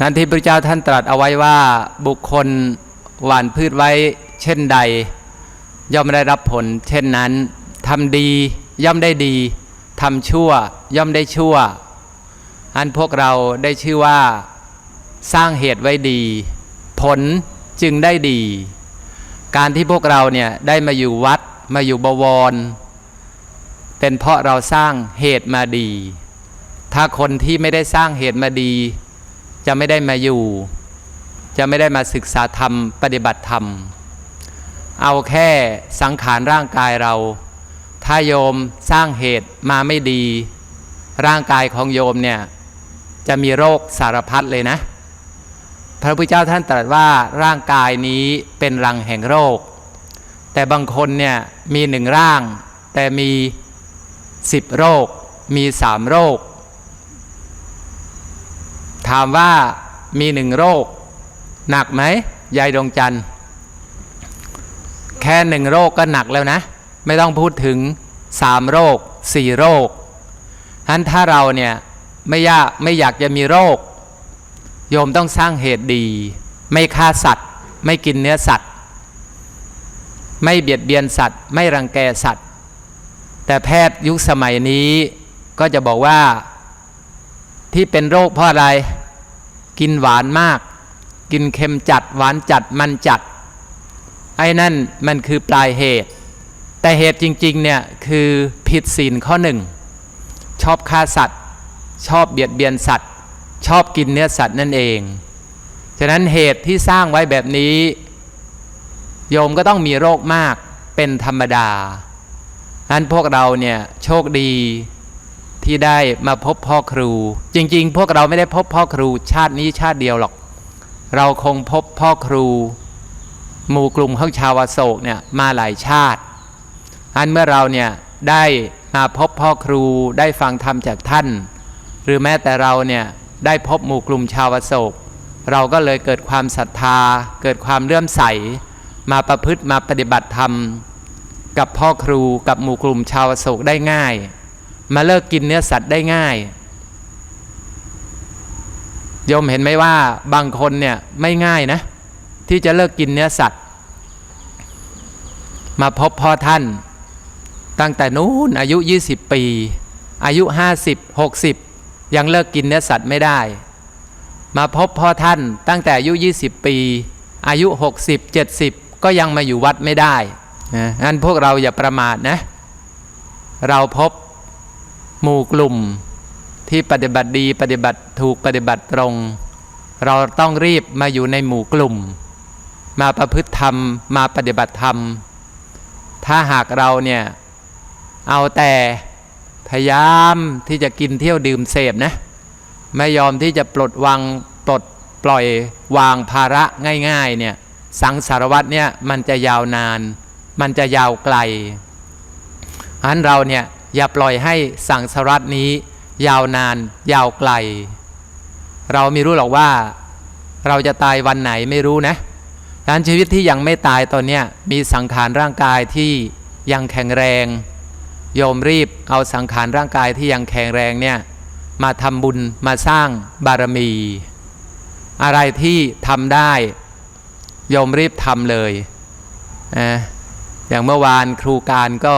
นั้นที่พระเจ้าท่านตรัสเอาไว้ว่าบุคคลหว่านพืชไว้ เช่นใด ย่อมได้รับผล เช่นนั้นทำดีย่อมได้ดีทำชั่วย่อมได้ชั่ว อันพวกเราได้ชื่อว่า สร้างเหตุไว้ดี ผลจึงได้ดี การที่พวกเราเนี่ยได้มาอยู่วัดมาอยู่บวร เป็นเพราะเราสร้างเหตุมาดี ถ้าคนที่ไม่ได้สร้างเหตุมาดี จะไม่ได้มาอยู่ จะไม่ได้มาศึกษาธรรม ปฏิบัติธรรม เอาแค่สังขารร่างกายเรา ถ้าโยมสร้างเหตุมาไม่ดี ร่างกายของโยมเนี่ยจะมีโรคสารพัดเลยนะ พระพุทธเจ้าท่านตรัสว่าร่างกายนี้เป็นรังแห่งโรค แต่บางคนเนี่ยมีหนึ่งร่าง แต่มีสิบโรค มีสามโรคามว่ามีหนึ่งโรค หนักไหมยายดวงจันทร์ แค่หนึ่งโรคก็หนักแล้วนะ ไม่ต้องพูดถึงสามโรคสี่โรคฉะนั้นถ้าเราเนี่ยไม่ยากไม่อยากจะมีโรค โยมต้องสร้างเหตุดี ไม่ฆ่าสัตว์ ไม่กินเนื้อสัตว์ ไม่เบียดเบียนสัตว์ ไม่รังแกสัตว์ แต่แพทย์ยุคสมัยนี้ก็จะบอกว่าที่เป็นโรคเพราะอะไร กินหวานมาก กินเค็มจัดหวานจัดมันจัด ไอ้นั่นมันคือปลายเหตุ แต่เหตุจริงๆเนี่ยคือผิดศีลข้อหนึ่งชอบฆ่าสัตว์ ชอบเบียดเบียนสัตว์ ชอบกินเนื้อสัตว์นั่นเอง ฉะนั้นเหตุที่สร้างไว้แบบนี้ โยมก็ต้องมีโรคมากเป็นธรรมดานั้นพวกเราเนี่ยโชคดี ที่ได้มาพบพ่อครู จริง ๆ พวกเราไม่ได้พบพ่อครู ชาตินี้ชาติเดียวหรอก เราคงพบพ่อครูหมู่กลุ่มของชาวโศกเนี่ยมาหลายชาติ อันเมื่อเราเนี่ยได้มาพบพ่อครูได้ฟังธรรมจากท่าน หรือแม้แต่เราเนี่ยได้พบหมู่กลุ่มชาวโศก เราก็เลยเกิดความศรัทธา เกิดความเลื่อมใส มาประพฤติมาปฏิบัติธรรม กับพ่อครูกับหมู่กลุ่มชาวโศกได้ง่าย มาเลิกกินเนื้อสัตว์ได้ง่ายโยมเห็นไหมว่าบางคนเนี่ยไม่ง่ายนะ ที่จะเลิกกินเนื้อสัตว์ มาพบพ่อท่าน ตั้งแต่นู้นอายุ 20 ปี อายุ 50 60 ยังเลิกกินเนื้อสัตว์ไม่ได้ มาพบพ่อท่านตั้งแต่อายุ 20 ปี อายุ 60 70 ก็ยังมาอยู่วัดไม่ได้นะงั้นพวกเราอย่าประมาทนะ เราพบ หมู่กลุ่มที่ปฏิบัติดีปฏิบัติถูกปฏิบัติตรง เราต้องรีบมาอยู่ในหมู่กลุ่ม มาประพฤติธรรมมาปฏิบัติธรรม ถ้าหากเราเนี่ยเอาแต่พยายามที่จะกินเที่ยวดื่มเสพนะไม่ยอมที่จะปลดวางปลดปล่อยวางภาระง่ายๆเนี่ยสังสารวัตรเนี่ยมันจะยาวนาน มันจะยาวไกลฉะนั้นเราเนี่ย อย่าปล่อยให้สังสารวัตนี้ ยาวนาน ยาวไกล เราไม่รู้หรอกว่า เราจะตายวันไหนไม่รู้นะดังนั้นชีวิตที่ยังไม่ตายตอนนี้มีสังขารร่างกายที่ยังแข็งแรงโยมรีบเอาสังขารร่างกายที่ยังแข็งแรงเนี่ยมาทำบุญมาสร้างบารมี อะไรที่ทำได้โยมรีบทำเลยนะอย่างเมื่อวานครูการก็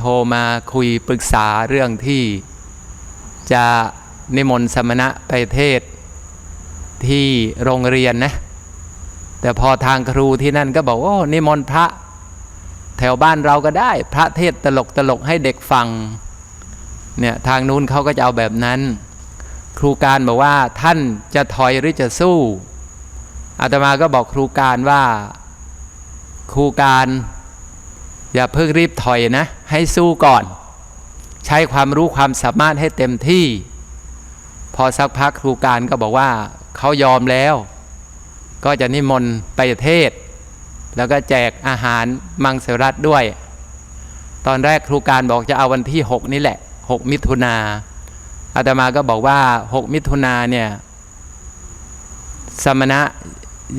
โทรมาคุยปรึกษาเรื่องที่จะนิมนต์สมณะไปเทศที่โรงเรียนนะ แต่พอทางครูที่นั่นก็บอกว่านิมนต์พระ แถวบ้านเราก็ได้ พระเทศตลกตลกให้เด็กฟังเนี่ยทางนู้นเขาก็จะเอาแบบนั้น ครูการบอกว่าท่านจะถอยหรือจะสู้อาตมาก็บอกครูการว่า ครูการ อย่าเพิ่งรีบถอยนะ ให้สู้ก่อน ใช้ความรู้ความสามารถให้เต็มที่ พอสักพักครูการก็บอกว่าเขายอมแล้ว ก็จะนิมนต์ไปเทศ แล้วก็แจกอาหารมังสวิรัตด้วย ตอนแรกครูการบอกจะเอาวันที่ 6 นี่แหละ 6 มิถุนาอาตมาก็บอกว่า 6 มิถุนาเนี่ยสมณะ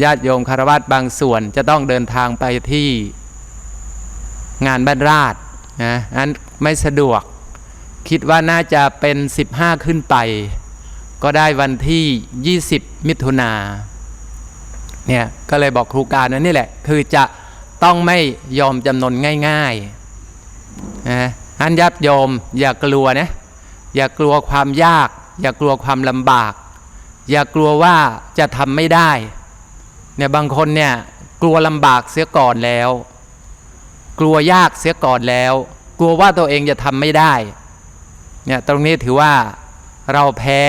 ญาติโยมคารวะบางส่วนจะต้องเดินทางไปที่งานบ้านราช นะนั้นไม่สะดวก คิดว่าน่าจะเป็น 15 ขึ้นไป ก็ได้วันที่ 20 มิถุนาเนี่ยก็เลยบอกครูการว่านี่แหละ คือจะต้องไม่ยอมจำนนง่ายๆนะอันยับโยมอย่ากลัวนะอย่ากลัวความยาก อย่ากลัวความลำบาก อย่ากลัวว่าจะทำไม่ได้เนี่ยบางคนเนี่ยกลัวลำบากเสียก่อนแล้ว กลัวยากเสียก่อนแล้ว กลัวว่าตัวเองจะทำไม่ได้เนี่ยตรงนี้ถือว่าเราแพ้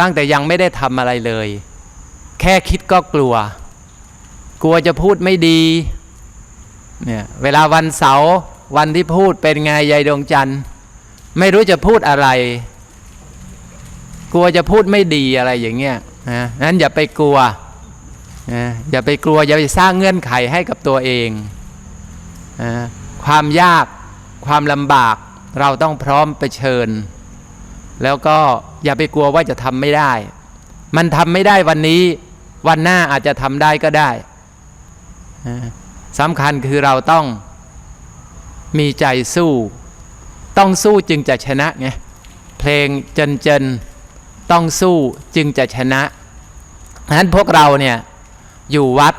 ตั้งแต่ยังไม่ได้ทำอะไรเลย แค่คิดก็กลัว กลัวจะพูดไม่ดีเนี่ยเวลาวันเสาร์วันที่พูดเป็นไงยายดวงจันทร์ ไม่รู้จะพูดอะไร กลัวจะพูดไม่ดีอะไรอย่างเงี้ยนะนั้นอย่าไปกลัวนะอย่าไปกลัวอย่าไปสร้างเงื่อนไขให้กับตัวเอง ความยากความลำบากเราต้องพร้อมไปเชิญ แล้วก็อย่าไปกลัวว่าจะทำไม่ได้ มันทำไม่ได้วันนี้วันหน้าอาจจะทำได้ก็ได้สำคัญคือเราต้องมีใจสู้ ต้องสู้จึงจะชนะไงเพลงเจนเจนต้องสู้จึงจะชนะฉะนั้นพวกเราเนี่ยอยู่วัด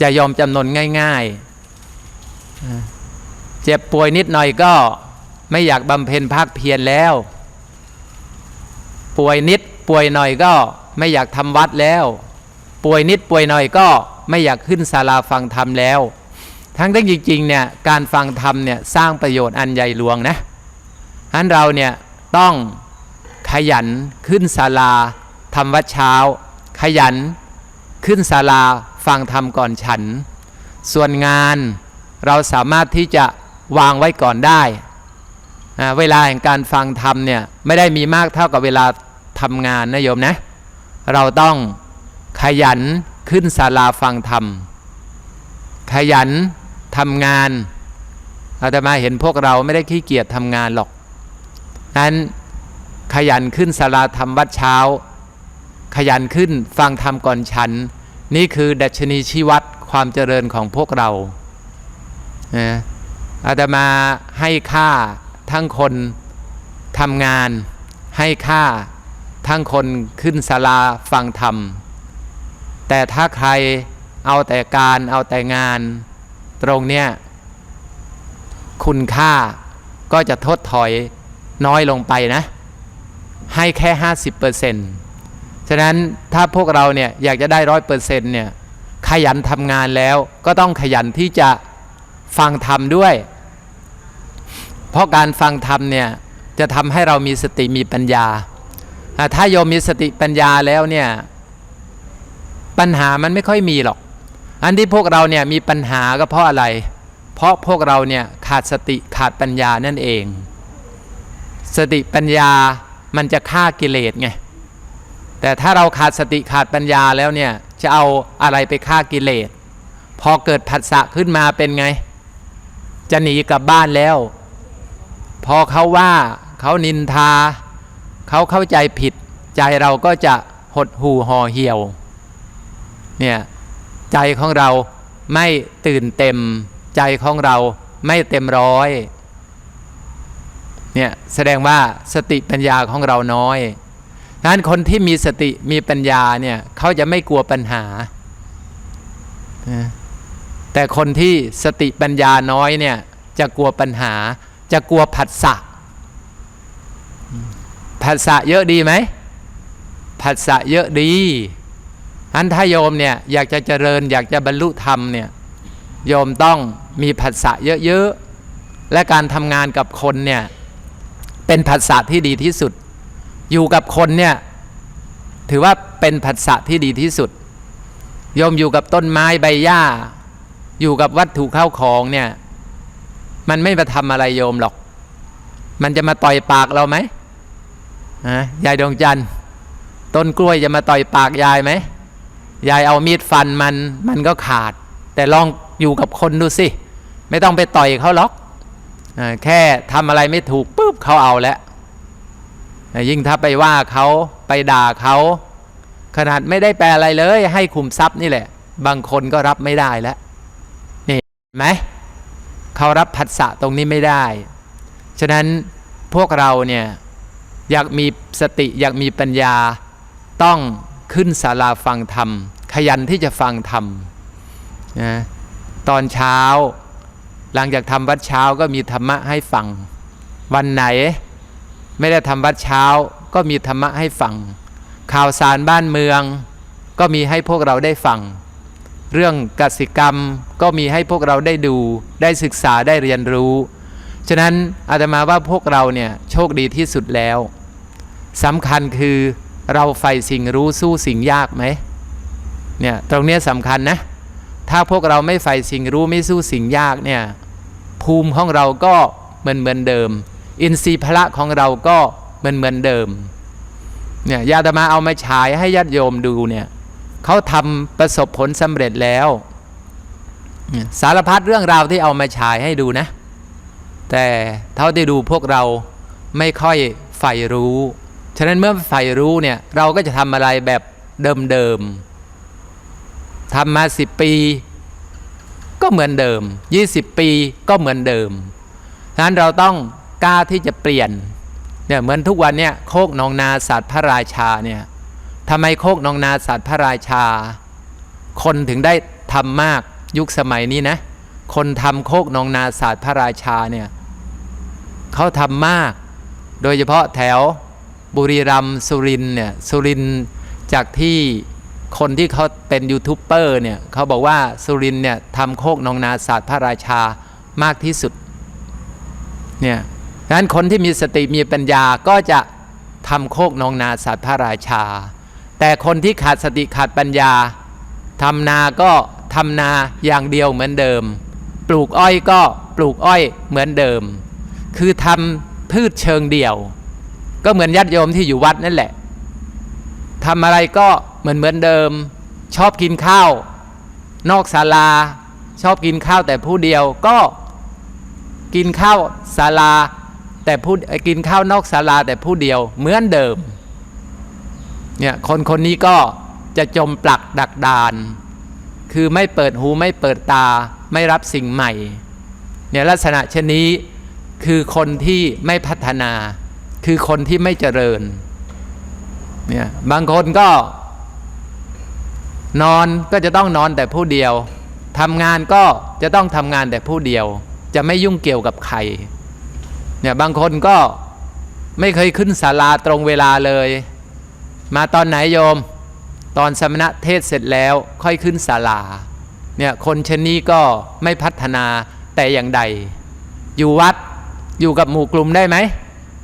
จะยอมจำนนง่าย ๆ เจ็บป่วยนิดหน่อยก็ไม่อยากบำเพ็ญภาคเพียรแล้ว ป่วยนิดป่วยหน่อยก็ไม่อยากทำวัดแล้ว ป่วยนิดป่วยหน่อยก็ไม่อยากขึ้นศาลาฟังธรรมแล้ว ทั้งที่จริงๆเนี่ยการฟังธรรมเนี่ยสร้างประโยชน์อันใหญ่หลวงนะฉะนั้นเราเนี่ยต้องขยันขึ้นศาลาทำวัดเช้า ขยันขึ้นศาลาฟังธรรมก่อนฉัน ส่วนงาน เราสามารถที่จะวางไว้ก่อนได้เวลาแห่งการฟังธรรมเนี่ยไม่ได้มีมากเท่ากับเวลาทำงานนะโยมนะ เราต้องขยันขึ้นศาลาฟังธรรม ขยันทำงานอาตมาเห็นพวกเราไม่ได้ขี้เกียจทำงานหรอกนั้นขยันขึ้นศาลาธรรมวัดเช้า ขยันขึ้นฟังธรรมก่อนฉัน นี่คือดัชนีชีวัดความเจริญของพวกเรา อาตมาให้ค่าทั้งคนทำงาน ให้ค่าทั้งคนขึ้นศาลาฟังธรรม แต่ถ้าใครเอาแต่การเอาแต่งาน ตรงเนี้ยคุณค่าก็จะทดถอยน้อยลงไปนะ ให้แค่ 50%ฉะนั้นถ้าพวกเราเนี่ยอยากจะได้ร้อยเปอร์เซ็นต์เนี่ยขยันทำงานแล้วก็ต้องขยันที่จะ ฟังธรรมด้วย เพราะการฟังธรรมเนี่ยจะทำให้เรามีสติมีปัญญา ถ้าโยมมีสติปัญญาแล้วเนี่ยปัญหามันไม่ค่อยมีหรอก อันที่พวกเราเนี่ยมีปัญหาก็เพราะอะไร เพราะพวกเราเนี่ยขาดสติขาดปัญญานั่นเอง สติปัญญามันจะฆ่ากิเลสไง แต่ถ้าเราขาดสติขาดปัญญาแล้วเนี่ยจะเอาอะไรไปฆ่ากิเลส พอเกิดผัสสะขึ้นมาเป็นไง จะหนีกลับบ้านแล้ว พอเขาว่าเขานินทา เขาเข้าใจผิด ใจเราก็จะหดหู่ห่อเหี่ยว เนี่ย ใจของเราไม่ตื่นเต็ม ใจของเราไม่เต็มร้อยเนี่ยแสดงว่าสติปัญญาของเราน้อยนั้นคนที่มีสติมีปัญญาเนี่ยเขาจะไม่กลัวปัญหา แต่คนที่สติปัญญาน้อยเนี่ย จะกลัวปัญหา จะกลัวผัสสะผัสสะเยอะดีไหมผัสสะเยอะดีอันถ้าโยมเนี่ยอยากจะเจริญอยากจะบรรลุธรรมเนี่ยโยมต้องมีผัสสะเยอะๆ และการทำงานกับคนเนี่ยเป็นผัสสะที่ดีที่สุด อยู่กับคนเนี่ยถือว่าเป็นผัสสะที่ดีที่สุดโยมอยู่กับต้นไม้ใบหญ้า อยู่กับวัตถุเข้าของเนี่ย มันไม่มาทำอะไรโยมหรอก มันจะมาต่อยปากเราไหมฮะยายดวงจันทร์ต้นกล้วยจะมาต่อยปากยายไหมยายเอามีดฟันมันมันก็ขาด แต่ลองอยู่กับคนดูสิไม่ต้องไปต่อยเขาหรอกอแค่ทำอะไรไม่ถูกปุ๊บเขาเอาแล้วยิ่งถ้าไปว่าเขาไปด่าเขา ขนาดไม่ได้แปลอะไรเลย ให้คุมทรัพย์นี่แหละ บางคนก็รับไม่ได้แล้วนี่ไหม เขารับผัสสะตรงนี้ไม่ได้ ฉะนั้นพวกเราเนี่ยอยากมีสติอยากมีปัญญาต้องขึ้นศาลาฟังธรรม ขยันที่จะฟังธรรมนะตอนเช้า หลังจากทำวัดเช้าก็มีธรรมะให้ฟัง วันไหน ไม่ได้ทำวัดเช้าก็มีธรรมะให้ฟัง ข่าวสารบ้านเมือง ก็มีให้พวกเราได้ฟัง เรื่องกสิกรรมก็มีให้พวกเราได้ดูได้ศึกษาได้เรียนรู้ ฉะนั้นอาตมาว่าพวกเราเนี่ยโชคดีที่สุดแล้วสำคัญคือเราใฝ่สิ่งรู้สู้สิ่งยากไหมเนี่ยตรงนี้สำคัญนะ ถ้าพวกเราไม่ใฝ่สิ่งรู้ไม่สู้สิ่งยากเนี่ยภูมิของเราก็เหมือนเหมือนเดิม อินทรีย์พละของเราก็เหมือนเหมือนเดิมเนี่ยญาติมาเอามาฉายให้ญาติโยมดูเนี่ย เขาทำประสบผลสำเร็จแล้ว สารพัดเรื่องราวที่เอามาฉายให้ดูนะ แต่เท่าที่ดูพวกเราไม่ค่อยใฝ่รู้ ฉะนั้นเมื่อใฝ่รู้เนี่ยเราก็จะทำอะไรแบบเดิมๆทำมาสิบปีก็เหมือนเดิม 20 ปีก็เหมือนเดิม ฉะนั้นเราต้องกล้าที่จะเปลี่ยน เนี่ยเหมือนทุกวันเนี่ยโคกหนองนาสัตว์พระราชาเนี่ย ทำไมโคกนองนาสัตว์พระราชา คนถึงได้ทำมากยุคสมัยนี้นะ คนทำโคกนองนาศาสตร์พระราชาเนี่ยเขาทำมาก โดยเฉพาะแถวบุรีรัมย์สุรินเนี่ยสุรินจากที่คนที่เขาเป็นยูทูบเบอร์เนี่ยเขาบอกว่าสุรินเนี่ยทำโคกนองนาศาสตร์พระราชามากที่สุดเนี่ยดังนั้นคนที่มีสติมีปัญญาก็จะทำโคกนองนาศาสตร์พระราชา แต่คนที่ขาดสติขาดปัญญาทำนาก็ทำนาอย่างเดียวเหมือนเดิม ปลูกอ้อยก็ปลูกอ้อยเหมือนเดิม คือทำพืชเชิงเดี่ยว ก็เหมือนญาติโยมที่อยู่วัดนั่นแหละทำอะไรก็เหมือนเหมือนเดิม ชอบกินข้าว นอกศาลา ชอบกินข้าวแต่ผู้เดียวก็กินข้าวศาลาแต่ผู้กินข้าวนอกศาลาแต่ผู้เดียวเหมือนเดิม เนี่ยคนคนนี้ก็จะจมปลักดักดาน คือไม่เปิดหูไม่เปิดตาไม่รับสิ่งใหม่เนี่ยลักษณะเช่นนี้คือคนที่ไม่พัฒนา คือคนที่ไม่เจริญเนี่ยบางคนก็ นอนก็จะต้องนอนแต่ผู้เดียวทำงานก็จะต้องทำงานแต่ผู้เดียว จะไม่ยุ่งเกี่ยวกับใครเนี่ยบางคนก็ไม่เคยขึ้นศาลาตรงเวลาเลย มาตอนไหนโยม ตอนสมณะเทศเสร็จแล้วค่อยขึ้นศาลาเนี่ยคนเช่นนี้ก็ไม่พัฒนาแต่อย่างใด อยู่วัดอยู่กับหมู่กลุ่มได้ไหม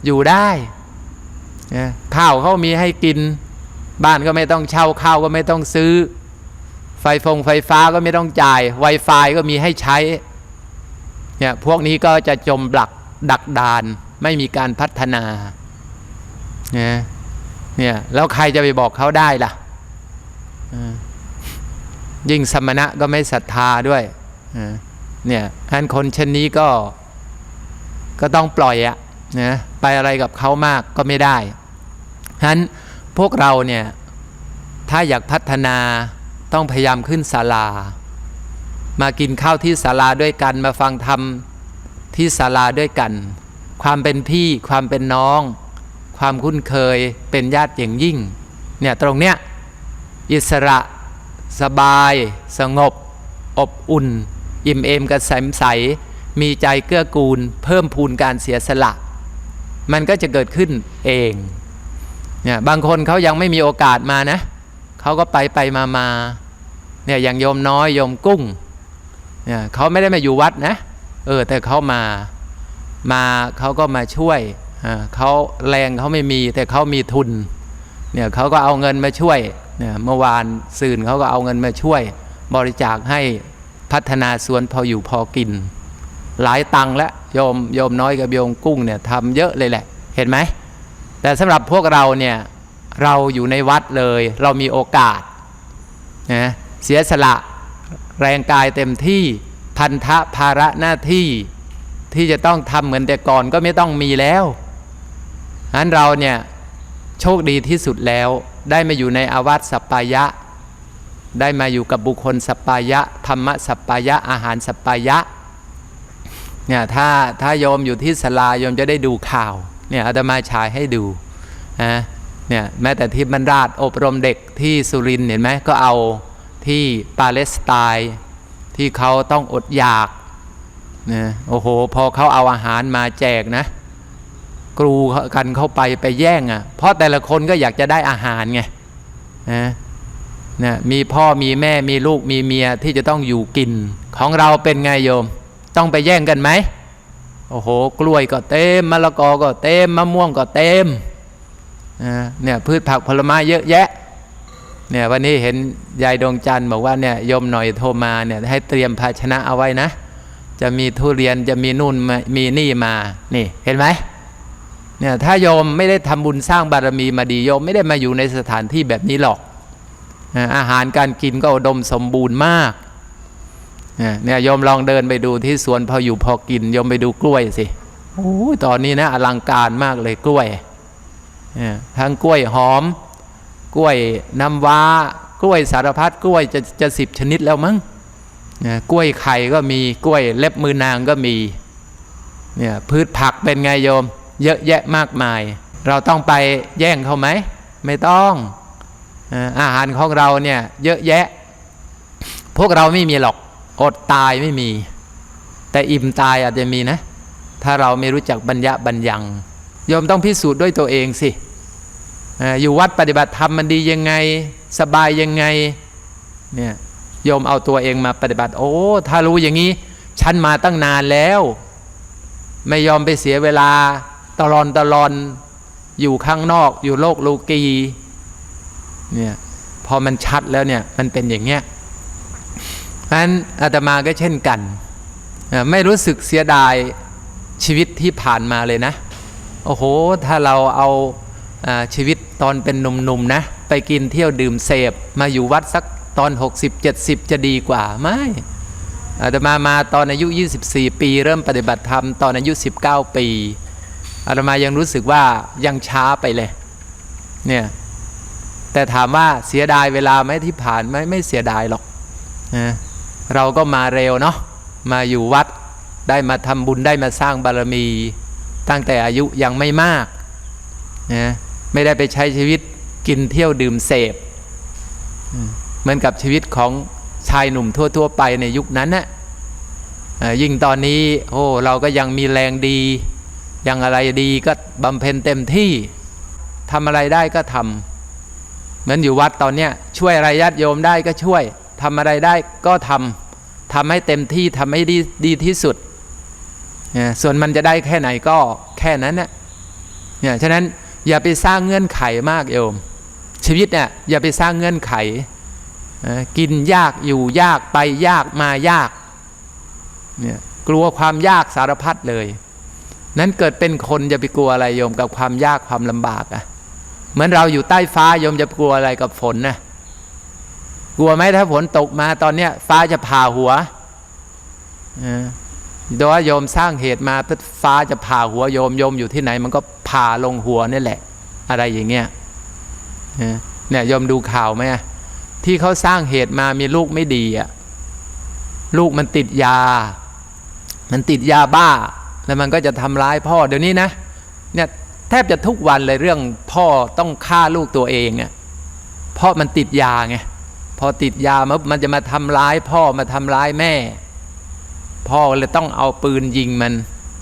อยู่ได้นะข้าวเขามีให้กิน บ้านก็ไม่ต้องเช่าข้าวก็ไม่ต้องซื้อ ไฟฟงไฟฟ้าก็ไม่ต้องจ่าย Wi-Fi ก็มีให้ใช้เนี่ยพวกนี้ก็จะจมบลักดักดาน ไม่มีการพัฒนาเนี่ย เนี่ยแล้วใครจะไปบอกเขาได้ล่ะยิ่งสมณะก็ไม่ศรัทธาด้วยเนี่ยอันคนเช่นนี้ก็ก็ต้องปล่อยอะนะไปอะไรกับเขามากก็ไม่ได้ฉะนั้นพวกเราเนี่ยถ้าอยากพัฒนาต้องพยายามขึ้นศาลา มากินข้าวที่ศาลาด้วยกัน มาฟังธรรมที่ศาลาด้วยกัน ความเป็นพี่ความเป็นน้อง ความคุ้นเคยเป็นญาติอย่างยิ่งเนี่ยตรงเนี้ยอิสระสบาย สงบ อบอุ่น อิ่มเอมกระแสมใส มีใจเกื้อกูล เพิ่มพูนการเสียสละ มันก็จะเกิดขึ้นเองเนี่ยบางคนเขายังไม่มีโอกาสมานะเขาก็ไปไปมามาเนี่ยอย่างโยมน้อยโยมกุ้งเนี่ยเขาไม่ได้มาอยู่วัดนะเออแต่เขามามาเขาก็มาช่วย เขาแรงเขาไม่มีแต่เขามีทุนเนี่ยเขาก็เอาเงินมาช่วยเนี่ยเมื่อวานสื่นเขาก็เอาเงินมาช่วย บริจาคให้พัฒนาสวนพออยู่พอกิน หลายตังแล้วโยมโยมน้อยกับโยมกุ้งเนี่ยทำเยอะเลยแหละ เห็นไหมแต่สำหรับพวกเราเนี่ยเราอยู่ในวัดเลย เรามีโอกาสนะเสียสละแรงกายเต็มที่พันธะภาระหน้าที่ที่จะต้องทำเหมือนแต่ก่อนก็ไม่ต้องมีแล้ว นั้นเราเนี่ยโชคดีที่สุดแล้วได้มาอยู่ในอาวัตสัปปายะ ได้มาอยู่กับบุคคลสัปปายะธรรมสัปปายะอาหารสัปปายะเนี่ยถ้าถ้าโยมอยู่ที่สลาโยมจะได้ดูข่าวเนี่ยอาตมาฉายให้ดูนะเนี่ยแม้แต่ที่บรรดาศอบรมเด็กที่สุรินเห็นไหมก็เอาที่ปาเลสไตน์ที่เขาต้องอดอยากนะโอ้โห พอเขาเอาอาหารมาแจกนะ กรูกันเข้าไปไปแย่งอะ่ะ เพราะแต่ละคนก็อยากจะได้อาหารไงนะนะมีพ่อมีแม่มีลูกมีเมียที่จะต้องอยู่กิน ของเราเป็นไงโยม ต้องไปแย่งกันไหมโอ้โห กล้วยก็เต็มมะละกอก็เต็มมะม่วงก็เต็มนะเนี่ยพืชผักผลไม้เยอะแยะเนี่ยวันนี้เห็นยายดวงจันทร์บอกว่าเนี่ยโยมหน่อยโทรมาเนี่ยให้เตรียมภาชนะเอาไว้นะ จะมีทุเรียนจะมีนู่นมีนี่มานี่เห็นไหม เนี่ยถ้าโยมไม่ได้ทำบุญสร้างบารมีมาดีโยมไม่ได้มาอยู่ในสถานที่แบบนี้หรอก อาหารการกินก็อุดมสมบูรณ์มากเนี่ยโยมลองเดินไปดูที่สวนพออยู่พอกินโยมไปดูกล้วยสิโอ้ยตอนนี้นะอลังการมากเลยกล้วยทั้งกล้วยหอม กล้วยน้ำว้ากล้วยสารพัดกล้วยจะจะสิบชนิดแล้วมั้งนะกล้วยไข่ก็มีกล้วยเล็บมือนางก็มีเนี่ยพืชผักเป็นไงโยม เยอะแยะมากมาย เราต้องไปแย่งเขาไหม ไม่ต้องอาหารของเราเนี่ยเยอะแยะ พวกเราไม่มีหรอกอดตายไม่มี แต่อิ่มตายอาจจะมีนะ ถ้าเราไม่รู้จักบัญญับัญญังโยมต้องพิสูจน์ด้วยตัวเองสิอาอยู่วัดปฏิบัติธรรมมันดียังไง สบายยังไงเนี่ยโยมเอาตัวเองมาปฏิบัติ โอ้ ถ้ารู้อย่างนี้ ฉันมาตั้งนานแล้ว ไม่ยอมไปเสียเวลา ตลอนตลอนอยู่ข้างนอก อยู่โลกโลกีเนี่ยพอมันชัดแล้วเนี่ยมันเป็นอย่างเงี้ยนั้นอาตมาก็เช่นกัน ไม่รู้สึกเสียดายชีวิตที่ผ่านมาเลยนะ โอ้โห ถ้าเราเอาอาชีวิตตอนเป็นหนุ่มๆนะ ไปกินเที่ยวดื่มเสพมาอยู่วัดสักตอน 60-70 จะดีกว่าไม่อาตมามาตอนอายุ 24 ปี เริ่มปฏิบัติธรรมตอนอายุ 19 ปี อาตมายังรู้สึกว่ายังช้าไปเลย เนี่ย แต่ถามว่าเสียดายเวลาไหมที่ผ่านไหมไม่เสียดายหรอกนะเราก็มาเร็วเนาะมาอยู่วัดได้มาทำบุญได้มาสร้างบารมี ตั้งแต่อายุยังไม่มากนะไม่ได้ไปใช้ชีวิตกินเที่ยวดื่มเสพเหมือนกับชีวิตของชายหนุ่มทั่ว ๆ ไปในยุคนั้นนะ่ะยิ่งตอนนี้โอ้เราก็ยังมีแรงดี อยังอะไรดีก็บำเพ็ญเต็มที่ทำอะไรได้ก็ทำเหมือนอยู่วัดตอนเนี้ยช่วยอะไรญาติโยมได้ก็ช่วยทำอะไรได้ก็ทำทำให้เต็มที่ทำให้ดีดีที่สุดเนี่ยส่วนมันจะได้แค่ไหนก็แค่นั้นนะเนี่ยฉะนั้นอย่าไปสร้างเงื่อนไขมากโยม ชีวิตเนี่ยอย่าไปสร้างเงื่อนไข กินยากอยู่ยากไปยากมายากเนี่ยกลัวความยากสารพัดเลย นั้นเกิดเป็นคนจะไปกลัวอะไรโยมกับความยากความลำบากอะ่ะเหมือนเราอยู่ใต้ฟ้าโยมจะกลัวอะไรกับฝนนะกลัวไหมถ้าฝนตกมาตอนเนี้ย ฟ้าจะผ่าหัวโดยโยมสร้างเหตุมาฟ้าจะผ่าหัวโยมโยมอยู่ที่ไหน มันก็ผ่าลงหัวนี่แหละ อะไรอย่างเงี้ยเนี่ยโยมดูข่าวไหมที่เขาสร้างเหตุมามีลูกไม่ดีอะลูกมันติดยา มันติดยาบ้า แล้วมันก็จะทำร้ายพ่อเดี๋ยวนี้นะเนี่ยแทบจะทุกวันเลยเรื่องพ่อต้องฆ่าลูกตัวเองอะเพราะมันติดยาไงพอติดยามันมันจะมาทำร้ายพ่อมาทำร้ายแม่ พ่อเลยต้องเอาปืนยิงมัน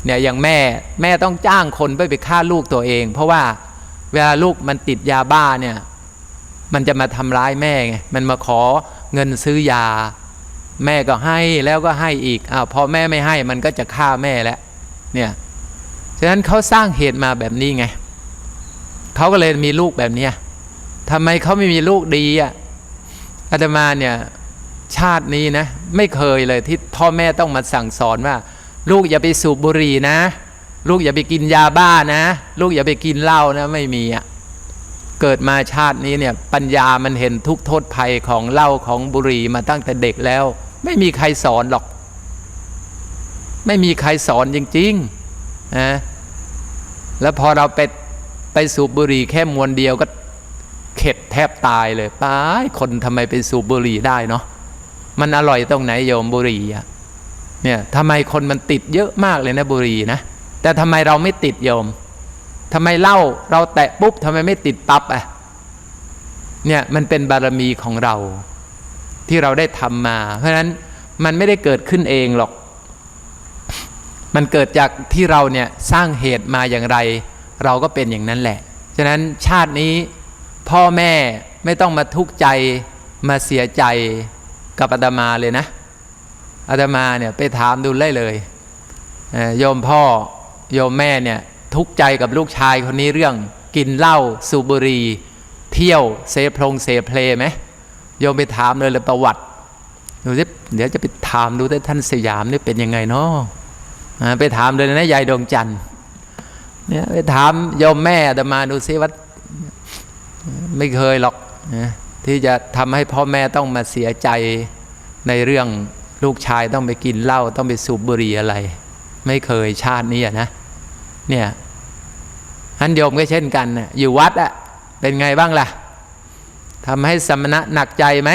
เนี่ยอย่างแม่แม่ต้องจ้างคนไปไปฆ่าลูกตัวเอง เพราะว่าเวลาลูกมันติดยาบ้าเนี่ยมันจะมาทำร้ายแม่ไงมันมาขอเงินซื้อยา แม่ก็ให้แล้วก็ให้อีกอ้าวพอแม่ไม่ให้มันก็จะฆ่าแม่แล้ว เนี่ยฉะนั้นเขาสร้างเหตุมาแบบนี้ไงเขาก็เลยมีลูกแบบเนี้ยทำไมเขาไม่มีลูกดีอะอาตมาเนี่ยชาตินี้นะไม่เคยเลยที่พ่อแม่ต้องมาสั่งสอนว่า ลูกอย่าไปสูบบุหรี่นะ ลูกอย่าไปกินยาบ้านะ ลูกอย่าไปกินเหล้านะไม่มีอะเกิดมาชาตินี้เนี่ยปัญญามันเห็นทุกโทษภัยของเหล้าของบุหรี่มาตั้งแต่เด็กแล้ว ไม่มีใครสอนหรอก ไม่มีใครสอนจริงๆนะแล้วพอเราไปไปสูบบุหรี่แค่มวนเดียวก็เข็ดแทบตายเลยป้ายคนทำไมไปสูบบุหรี่ได้เนาะมันอร่อยตรงไหนโยมบุหรี่อะเนี่ยทำไมคนมันติดเยอะมากเลยนะบุหรี่นะแต่ทำไมเราไม่ติดโยมทำไมเล้าเราแตะปุ๊บทำไมไม่ติดปั๊บอะเนี่ยมันเป็นบารมีของเรา ที่เราได้ทำมา เพราะฉะนั้นมันไม่ได้เกิดขึ้นเองหรอก มันเกิดจากที่เราเนี่ยสร้างเหตุมาอย่างไร เราก็เป็นอย่างนั้นแหละ ฉะนั้นชาตินี้พ่อแม่ไม่ต้องมาทุกข์ใจมาเสียใจกับอาตมาเลยนะอาตมาเนี่ยไปถามดูเลยเลยเอ่อโยมพ่อโยมแม่เนี่ยทุกข์ใจกับลูกชายคนนี้เรื่องกินเหล้าสูบบุหรี่เที่ยวเสพลงเสพเพลไหมโยมไปถามเลยเลยประวัติดูสิเดี๋ยวจะไปถามดูที่ท่านสยามนี่เป็นยังไงเนาะ ไปถามเลยนะยายดวงจันทร์เนี่ยไปถามโยมแม่อาตมาดูซิว่าไม่เคยหรอกนะที่จะทำให้พ่อแม่ต้องมาเสียใจในเรื่องลูกชายต้องไปกินเหล้าต้องไปสูบบุหรี่อะไร ไม่เคยชาตินี้นะเนี่ยอันโยมก็เช่นกันนะอยู่วัดอะเป็นไงบ้างล่ะทำให้สมณะหนักใจไหม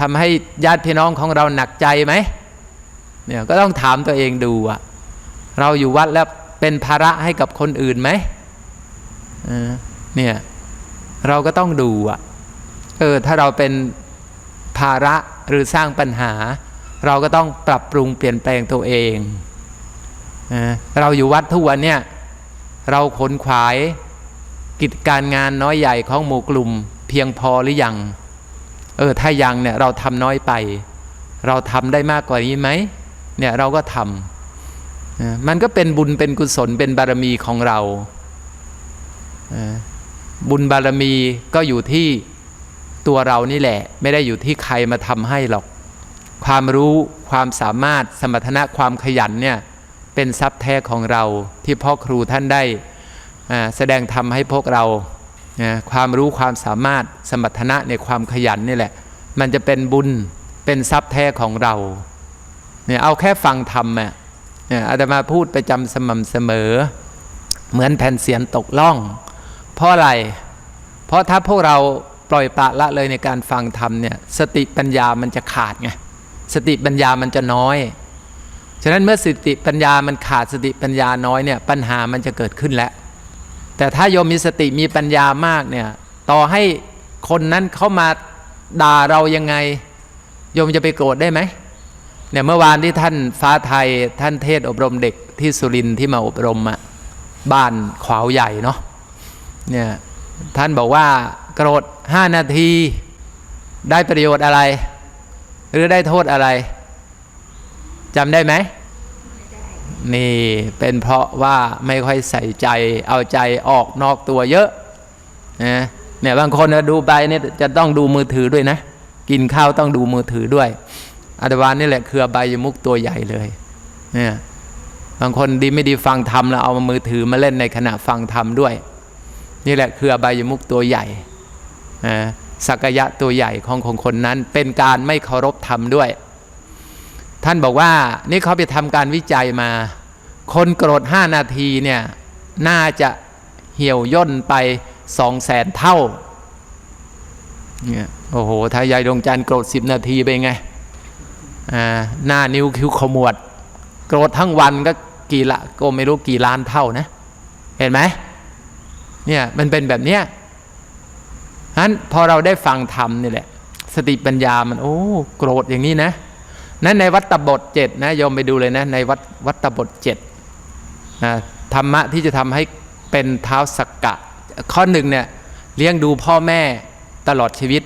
ทำให้ญาติพี่น้องของเราหนักใจไหม เนี่ยก็ต้องถามตัวเองดูอะเราอยู่วัดแล้วเป็นภาระให้กับคนอื่นไหมเออเนี่ยเราก็ต้องดูอะเออถ้าเราเป็นภาระหรือสร้างปัญหา เราก็ต้องปรับปรุงเปลี่ยนแปลงตัวเองเราอยู่วัดทุกวันเนี่ยเราขนขวายกิจการงานน้อยใหญ่ของหมู่กลุ่ม เพียงพอหรือยัง เออถ้ายังเนี่ยเราทำน้อยไป เราทำได้มากกว่านี้ไหม เนี่ยเราก็ทำมันก็เป็นบุญเป็นกุศลเป็นบารมีของเรา บุญบารมีก็อยู่ที่ตัวเรานี่แหละ ไม่ได้อยู่ที่ใครมาทำให้หรอก ความรู้ความสามารถสมรรถนะความขยันเนี่ยเป็นทรัพย์แท้ของเราที่พ่อครูท่านได้แสดงธรรมให้พวกเราความรู้ความสามารถสมรรถนะในความขยันนี่แหละ มันจะเป็นบุญเป็นทรัพย์แท้ของเรา เนี่ยเอาแค่ฟังธรรมอะเนี่ยอาตมาพูดประจำสม่ำเสมอ เหมือนแผ่นเสียงตกล่อง เพราะอะไร เพราะถ้าพวกเราปล่อยปละละเลยในการฟังธรรมเนี่ยสติปัญญามันจะขาดไงสติปัญญามันจะน้อย ฉะนั้นเมื่อสติปัญญามันขาดสติปัญญาน้อยเนี่ยปัญหามันจะเกิดขึ้นแล้ว แต่ถ้าโยมมีสติมีปัญญามากเนี่ยต่อให้คนนั้นเข้ามาด่าเรายังไง โยมจะไปโกรธได้ไหม เนี่ยเมื่อวานที่ท่านฟ้าไทยท่านเทศอบรมเด็กที่สุรินทร์ที่มาอบรมอะบ้านขวาวใหญ่เนาะเนี่ยท่านบอกว่าโกรธห้านาทีได้ประโยชน์อะไร หรือได้โทษอะไรจำได้ไหมนี่เป็นเพราะว่าไม่ค่อยใส่ใจเอาใจออกนอกตัวเยอะนะเนี่ยบางคนดูไปเนี่ยจะต้องดูมือถือด้วยนะ กินข้าวต้องดูมือถือด้วย อาตวานนี่แหละคือใบยมุกตัวใหญ่เลยเนี่ยบางคนดีไม่ดีฟังธรรมแล้วเอามือถือมาเล่นในขณะฟังธรรมด้วย นี่แหละคืออบยมุกตัวใหญ่สักยะตัวใหญ่ของของคนนั้น เป็นการไม่เคารพธรรมด้วย ท่านบอกว่านี่เขาไปทำการวิจัยมา คนโกรธห้านาทีเนี่ยน่าจะเหี่ยวย่นไปสองแสนเท่าเนี่ยโอ้โห ถ้ายายดวงจันทร์โกรธสิบนาทีเป็นไง หน้านิ้วคิ้วขมวด โกรธทั้งวันก็กี่ละก็ไม่รู้กี่ล้านเท่านะ เห็นไหมเนี่ยมันเป็นแบบเนี้ยนั้นพอเราได้ฟังธรรมนี่แหละ สติปัญญามันโอ้โกรธอย่างนี้นะนั้นในวัตตบทเจ็ดนะโยมไปดูเลยนะในวัตวัตตบทเจ็ดนะธรรมะที่จะทำให้เป็นเท้าสักกะ ข้อหนึ่งเนี่ยเลี้ยงดูพ่อแม่ตลอดชีวิต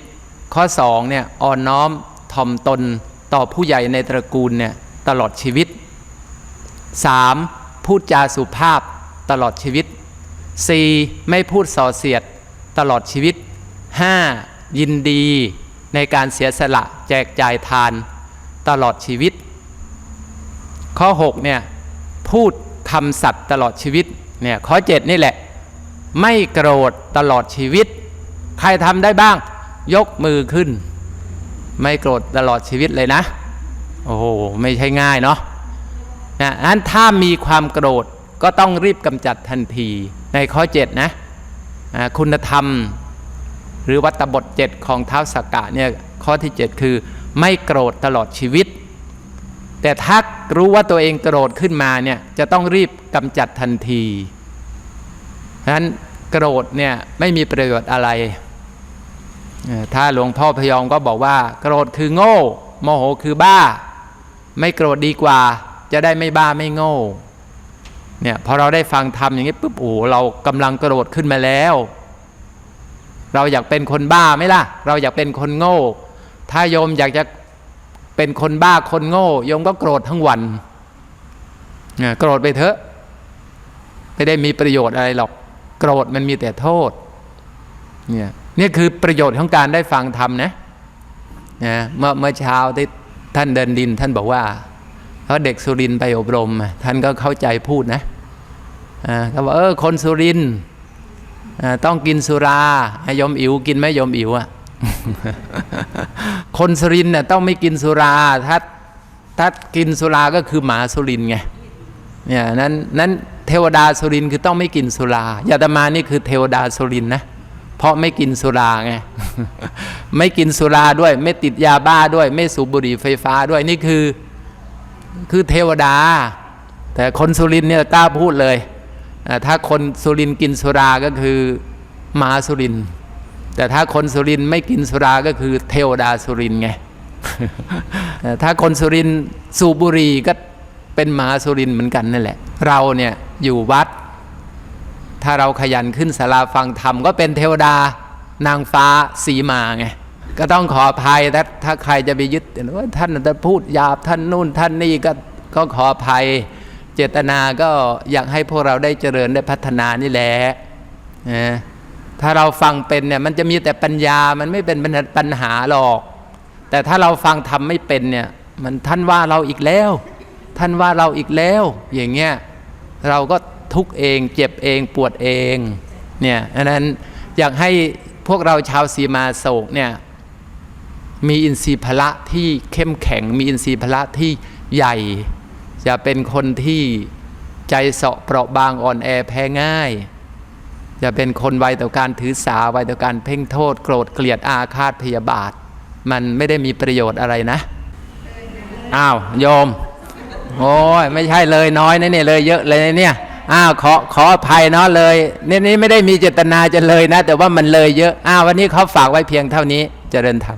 ข้อสองเนี่ยอ่อนน้อมถ่อมตน ต่อผู้ใหญ่ในตระกูลเนี่ยตลอดชีวิตสามพูดจาสุภาพตลอดชีวิต 4. ไม่พูดส่อเสียดตลอดชีวิต 5. ยินดีในการเสียสละแจกจ่ายทานตลอดชีวิต ข้อ6เนี่ยพูดคำสัตย์ตลอดชีวิตเนี่ยข้อ 7 นี่แหละ ไม่โกรธตลอดชีวิต ใครทำได้บ้าง ยกมือขึ้น ไม่โกรธตลอดชีวิตเลยนะ โอ้โห ไม่ใช่ง่ายเนาะนะนั้นถ้ามีความโกรธก็ต้องรีบกำจัดทันที ในข้อ 7 นะอ่าคุณธรรม หรือวัตบท 7 ของเท้าสกกะเนี่ยข้อที่ 7 คือ ไม่โกรธตลอดชีวิต แต่ถ้ารู้ว่าตัวเองโกรธขึ้นมาเนี่ยจะต้องรีบกำจัดทันทีฉะนั้นโกรธเนี่ยไม่มีประโยชน์อะไร ถ้าหลวงพ่อพยอมก็บอกว่า โกรธคือโง่ โมโหคือบ้า ไม่โกรธดีกว่า จะได้ไม่บ้าไม่โง่เนี่ยพอเราได้ฟังธรรมอย่างนี้ปุ๊บโอ้เรากำลังโกรธขึ้นมาแล้ว เราอยากเป็นคนบ้าไหมล่ะ เราอยากเป็นคนโง่ ถ้าโยมอยากจะเป็นคนบ้าคนโง่โยมก็โกรธทั้งวันเนโกรธไปเถอะ ไม่ได้มีประโยชน์อะไรหรอก โกรธมันมีแต่โทษ เนี่ย นี่คือประโยชน์ของการได้ฟังธรรมนะนะเมื่อเมื่อเช้าที่ท่านเดินดินท่านบอกว่าเพราะเด็กสุรินไปอบรม ท่านก็เข้าใจพูดนะอ่าเขาบอกเออคนสุรินอ่าต้องกินสุราให้ยมอิ๋วกินไหมยมอิ๋วอะคนสุรินเนี่ยต้องไม่กินสุราถ้าถ้ากินสุราก็คือหมาสุรินไงเนี่ยนั้นนั้นเทวดาสุรินคือต้องไม่กินสุรายาตมานี่คือเทวดาสุรินนะ เพราะไม่กินสุราไง ไม่กินสุราด้วย ไม่ติดยาบ้าด้วย ไม่สูบบุหรี่ไฟฟ้าด้วยนี่คือ คือเทวดา แต่คนสุรินเนี่ยกล้าพูดเลย ถ้าคนสุรินกินสุราก็คือหมาสุริน แต่ถ้าคนสุรินไม่กินสุราก็คือ เทวดาสุรินไง ถ้าคนสุรินสูบบุหรี่ก็เป็นหมาสุรินเหมือนกันนั่นแหละ เราเนี่ยอยู่วัด ถ้าเราขยันขึ้นศาลาฟังธรรมก็เป็นเทวดานางฟ้าสีมาไงก็ต้องขออภัยถ้าถ้าใครจะไปยึดว่าท่านจะพูดหยาบท่านนู่นท่านนี่ก็ก็ขออภัย เจตนาก็อยากให้พวกเราได้เจริญได้พัฒนานี่แหละนะถ้าเราฟังเป็นเนี่ยมันจะมีแต่ปัญญามันไม่เป็นปัญหาหรอก แต่ถ้าเราฟังทำไม่เป็นเนี่ยมันท่านว่าเราอีกแล้ว ท่านว่าเราอีกแล้ว อย่างเงี้ยเราก็ ทุกเอง เจ็บเองปวดเองเนี่ยอันนั้นอยากให้พวกเราชาวสีมาโศกเนี่ยมีอินทรีย์พละที่เข้มแข็ง มีอินทรีย์พละที่ใหญ่จะเป็นคนที่ใจเสาะเปราะบางอ่อนแอแพ้ง่ายจะเป็นคนไวต่อการถือสาไวต่อการเพ่งโทษ โกรธเกลียดอาฆาตพยาบาท มันไม่ได้มีประโยชน์อะไรนะ อ้าวโยม โอ้ยไม่ใช่เลยน้อยนะเนี่ยเลยเยอะเลยเนี่ย อ้าวขอขออภัยเนาะเลยนี่นี่ไม่ได้มีเจตนาจะเลยนะ แต่ว่ามันเลยเยอะอ้าววันนี้เขาฝากไว้เพียงเท่านี้เจริญธรรม